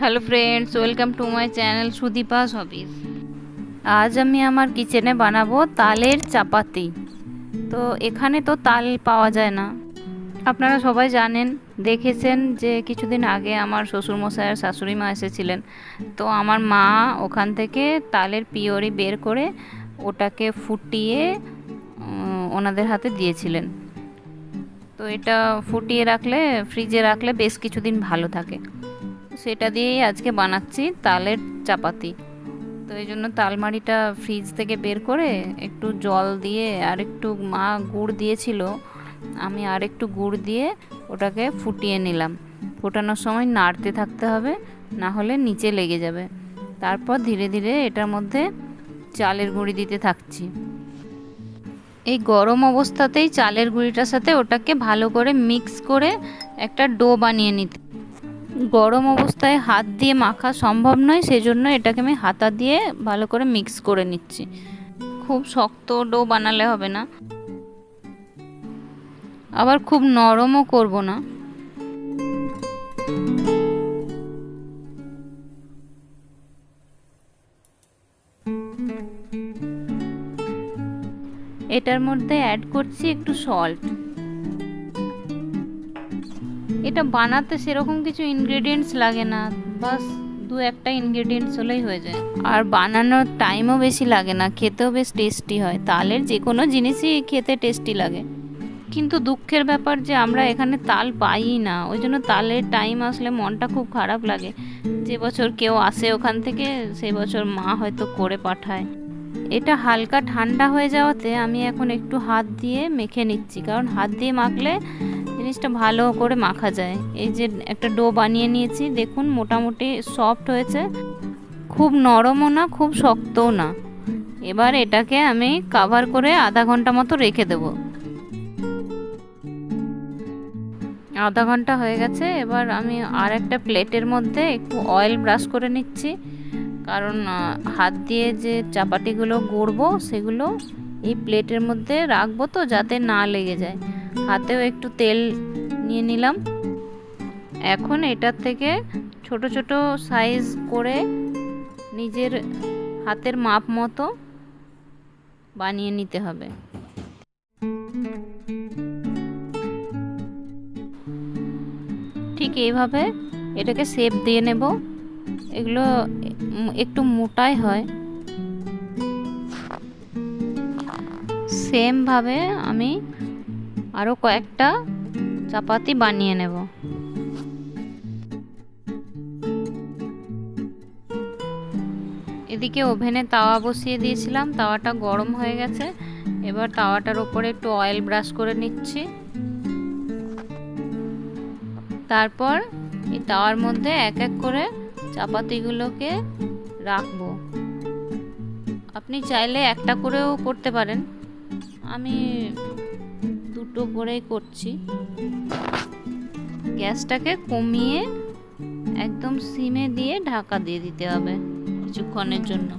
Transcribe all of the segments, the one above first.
Hello friends welcome to my channel Sudipa's hobbies আজ আমি আমার কিচেনে বানাবো তালের চাপাতি। তো এখানে তো তাল পাওয়া যায় না। আপনারা সবাই জানেন, দেখেছেন যে কিছুদিন আগে আমার শ্বশুরমশাই আর শাশুড়ি মা এসেছিলেন। তো আমার মা ওখান থেকে তালের পিওরি বের করে ওটাকে ফুটিয়ে ওনাদের হাতে দিয়েছিলেন। তো এটা ফুটিয়ে রাখলে ফ্রিজে রাখলে বেশ কিছুদিন ভালো থাকে। সেটা দিয়েই আজকে বানাচ্ছি তালের চাপাতি। তো এই জন্য তালমারিটা ফ্রিজ থেকে বের করে একটু জল দিয়ে আর একটু মা গুড় দিয়েছিল, আমি আর একটু গুড় দিয়ে ওটাকে ফুটিয়ে নিলাম। ফোটানোর সময় নাড়তে থাকতে হবে, না হলে নিচে লেগে যাবে। তারপর ধীরে ধীরে এটার মধ্যে চালের গুঁড়ি দিতে থাকছি। এই গরম অবস্থাতেই চালের গুঁড়িটার সাথে ওটাকে ভালো করে মিক্স করে একটা ডো বানিয়ে নিতে গরম অবস্থায় হাত দিয়ে মাখা সম্ভব নয়, সেজন্য এটাকে আমি হাতা দিয়ে ভালো করে মিক্স করে নিচ্ছি। খুব শক্ত ডো বানালে হবে না। আবার খুব নরমও করব না। এটার মধ্যে অ্যাড করছি একটু সল্ট এটা বানাতে সেরকম কিছু ইনগ্রেডিয়েন্টস লাগে না। বাস দু একটা ইনগ্রেডিয়েন্টস হলেই হয়ে যায়। আর বানানোর টাইমও বেশি লাগে না, খেতেও বেশ টেস্টি হয়। তালের যে কোনো জিনিসই খেতে টেস্টি লাগে। কিন্তু দুঃখের ব্যাপার যে আমরা এখানে তাল পাই না, ওই জন্য তালের টাইম আসলে মনটা খুব খারাপ লাগে। যে বছর কেউ আসে ওখান থেকে সেই বছর মা হয়তো করে পাঠায়। এটা হালকা ঠান্ডা হয়ে যাওয়াতে আমি এখন একটু হাত দিয়ে মেখে নিচ্ছি। কারণ হাত দিয়ে মাখলে জিনিসটা ভালো করে মাখা যায়। এই যে একটা ডো বানিয়ে নিয়েছি, দেখুন মোটামুটি সফট হয়েছে। খুব নরমও না, খুব শক্তও না। এবার এটাকে আমি কাভার করে আধা ঘণ্টা মতো রেখে দেবো। আধা ঘণ্টা হয়ে গেছে, এবার আমি আর একটা প্লেটের মধ্যে একটু অয়েল ব্রাশ করে নিচ্ছি। কারণ হাত দিয়ে যে চাপাটিগুলো গড়বো, সেগুলো এই প্লেটের মধ্যে রাখব তো, যাতে না লেগে যায়। হাতেও একটু তেল নিয়ে নিলাম। এখন এটার থেকে ছোট ছোট সাইজ করে নিজের হাতের মাপ মতো বানিয়ে নিতে হবে। ঠিক এইভাবে এটাকে শেপ দিয়ে নেব। এগুলো একটু মোটাই হয়। সেমভাবে আমি আরও কয়েকটা চাপাতি বানিয়ে নেব। এদিকে ওভেনে তাওয়া বসিয়ে দিয়েছিলাম, তাওয়াটা গরম হয়ে গেছে। এবার তাওয়াটার ওপরে একটু অয়েল ব্রাশ করে নিচ্ছি। তারপর এই তাওয়ার মধ্যে এক এক করে চাপাতিগুলোকে রাখব। আপনি চাইলে একটা করেও করতে পারেন। আমি দুটো করেই করছি। গ্যাসটাকে কমিয়ে একদম সিমে দিয়ে ঢাকা দিয়ে দিতে হবে কিছুক্ষণের জন্য।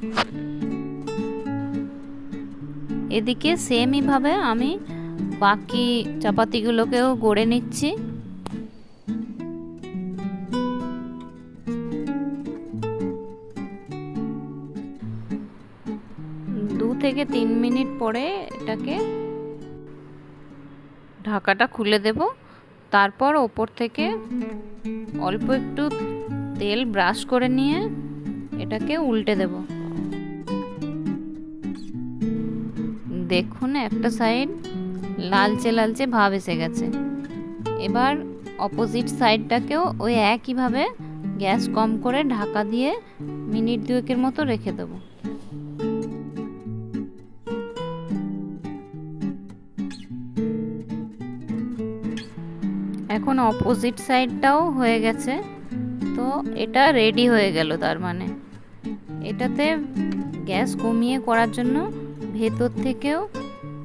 এদিকে সেমইভাবে আমি বাকি চাপাতিগুলোকেও গড়ে নিচ্ছি। দু থেকে তিন মিনিট পরে এটাকে ঢাকাটা খুলে দেব। তারপর ওপর থেকে অল্প একটু তেল ব্রাশ করে নিয়ে এটাকে উল্টে দেব। দেখুন একটা সাইড লালচে লালচে ভাব এসে গেছে। এবার অপোজিট সাইডটাকেও ওই একইভাবে গ্যাস কম করে ঢাকা দিয়ে মিনিট দুয়েকের মতো রেখে দেবো। এখন অপোজিট সাইডটাও হয়ে গেছে। তো এটা রেডি হয়ে গেল তার মানে। এটাতে গ্যাস কমিয়ে করার জন্য ভেতর থেকেও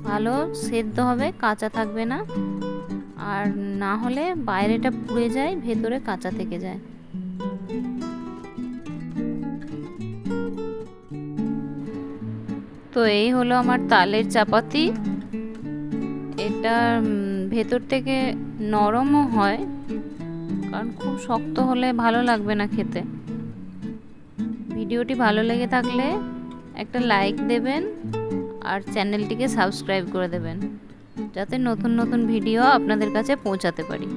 ভালো সেদ্ধ হবে, কাঁচা থাকবে না। আর না হলে বাইরেটা পুড়ে যায়, ভেতরে কাঁচা থেকে যায়। তো এই হলো আমার তালের চাপাতি। এটা ভেতর থেকে নরমও হয়, কারণ খুব শক্ত হলে ভালো লাগবে না খেতে। ভিডিওটি ভালো লেগে থাকলে একটা লাইক দেবেন আর চ্যানেলটিকে সাবস্ক্রাইব করে দেবেন, যাতে নতুন নতুন ভিডিও আপনাদের কাছে পৌঁছাতে পারি।